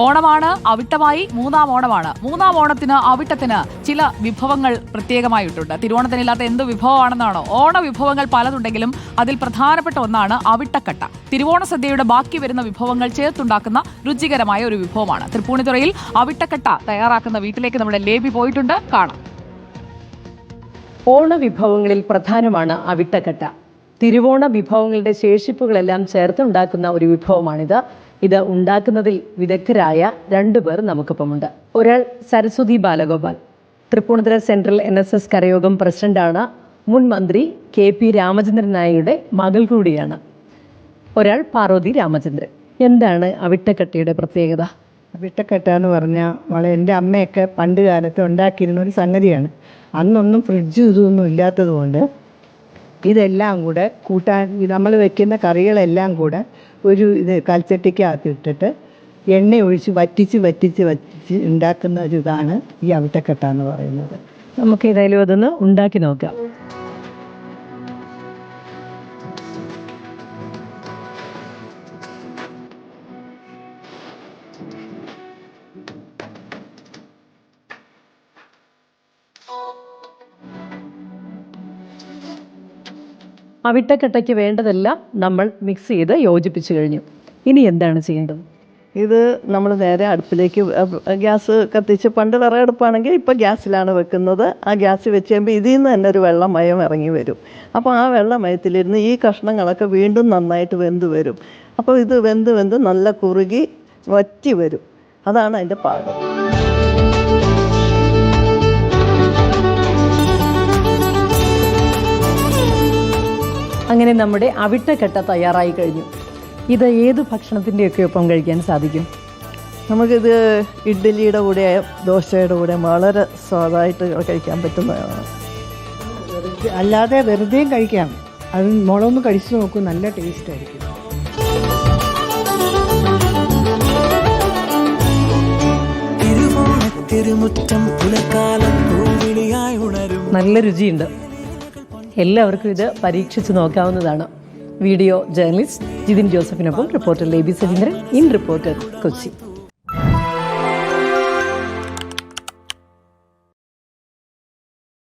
ഓണമാണ് അവിട്ടമായി മൂന്നാം ഓണമാണ്. മൂന്നാം ഓണത്തിന് അവിട്ടത്തിന് ചില വിഭവങ്ങൾ പ്രത്യേകമായിട്ടുണ്ട്. തിരുവോണത്തിനില്ലാത്ത എന്ത് വിഭവമാണെന്നാണോ? ഓണ വിഭവങ്ങൾ പലതുണ്ടെങ്കിലും അതിൽ പ്രധാനപ്പെട്ട ഒന്നാണ് അവിട്ടക്കട്ട. തിരുവോണ സദ്യയുടെ ബാക്കി വരുന്ന വിഭവങ്ങൾ ചേർത്തുണ്ടാക്കുന്ന രുചികരമായ ഒരു വിഭവമാണ്. തൃപ്പൂണിത്തുറയിൽ അവിട്ടക്കട്ട തയ്യാറാക്കുന്ന വീട്ടിലേക്ക് നമ്മുടെ ലേബി പോയിട്ടുണ്ട്. കാണാം. ഓണ വിഭവങ്ങളിൽ പ്രധാനമാണ് അവിട്ടക്കട്ട. തിരുവോണ വിഭവങ്ങളുടെ ശേഷിപ്പുകളെല്ലാം ചേർത്തുണ്ടാക്കുന്ന ഒരു വിഭവമാണിത്. ഇത് ഉണ്ടാക്കുന്നതിൽ വിദഗ്ധരായ രണ്ടുപേർ നമുക്കിപ്പമുണ്ട്. ഒരാൾ Saraswathi Balagopal. Tripunithura central N S S കരയോഗം പ്രസിഡന്റാണ്. മുൻ മന്ത്രി കെ പി രാമചന്ദ്രൻ നായരുടെ മകൾ കൂടിയാണ്. ഒരാൾ പാർവതി രാമചന്ദ്രൻ. എന്താണ് അവിട്ടക്കട്ടയുടെ പ്രത്യേകത? അവിട്ടക്കെട്ട എന്ന് പറഞ്ഞാൽ വളരെ എന്റെ അമ്മയൊക്കെ പണ്ട് കാലത്ത് ഉണ്ടാക്കിയിരുന്ന ഒരു സംഗതിയാണ്. അന്നൊന്നും ഫ്രിഡ്ജും ഇതൊന്നും ഇല്ലാത്തത് കൊണ്ട് ഇതെല്ലാം കൂടെ കൂട്ടാൻ നമ്മൾ വെക്കുന്ന കറികളെല്ലാം കൂടെ ഒരു ഇത് കൽച്ചട്ടിക്കകത്ത് ഇട്ടിട്ട് എണ്ണ ഒഴിച്ച് വറ്റിച്ച് വറ്റിച്ച് വറ്റിച്ച് ഉണ്ടാക്കുന്ന ഒരു ഇതാണ് ഈ അവിട്ടക്കട്ട എന്ന് പറയുന്നത്. നമുക്ക് ഏതായാലും അതൊന്ന് ഉണ്ടാക്കി നോക്കാം. അവിട്ടക്കട്ടയ്ക്ക് വേണ്ടതെല്ലാം നമ്മൾ മിക്സ് ചെയ്ത് യോജിപ്പിച്ചു കഴിഞ്ഞു. ഇനി എന്താണ് ചെയ്യേണ്ടത്? ഇത് നമ്മൾ നേരെ അടുപ്പിലേക്ക് ഗ്യാസ് കത്തിച്ച് പണ്ട് വിറകടുപ്പാണെങ്കിൽ ഇപ്പോൾ ഗ്യാസിലാണ് വെക്കുന്നത്. ആ ഗ്യാസ് വെച്ച് കഴിയുമ്പോൾ ഇതിൽ നിന്ന് തന്നെ ഒരു വെള്ളമയം ഇറങ്ങി വരും. അപ്പോൾ ആ വെള്ളമയത്തിലിരുന്ന് ഈ കഷ്ണങ്ങളൊക്കെ വീണ്ടും നന്നായിട്ട് വെന്ത് വരും. അപ്പോൾ ഇത് വെന്ത് വെന്ത് നല്ല കുറുകി വറ്റി വരും. അതാണ് അതിന്റെ പാകം. അങ്ങനെ നമ്മുടെ അവിട്ടക്കട്ട തയ്യാറായി കഴിഞ്ഞു. ഇത് ഏത് ഭക്ഷണത്തിന്റെയൊക്കെ ഒപ്പം കഴിക്കാൻ സാധിക്കും? നമുക്കിത് ഇഡ്ഡലിയുടെ കൂടെ ദോശയുടെ കൂടെ വളരെ സ്വാദായിട്ട് കഴിക്കാൻ പറ്റുന്നതാണ്. അല്ലാതെ വെറുതെയും കഴിക്കാം. അത് മുളകൊന്ന് കഴിച്ചു നോക്കൂ നല്ല ടേസ്റ്റ് ആയിരിക്കും. നല്ല രുചിയുണ്ട്. എല്ലാവർക്കും ഇത് പരീക്ഷിച്ചു നോക്കാവുന്നതാണ്. Video journalist Jithin ജോസഫിനൊപ്പം reporter Leby Sajeendran in reporter Kochi.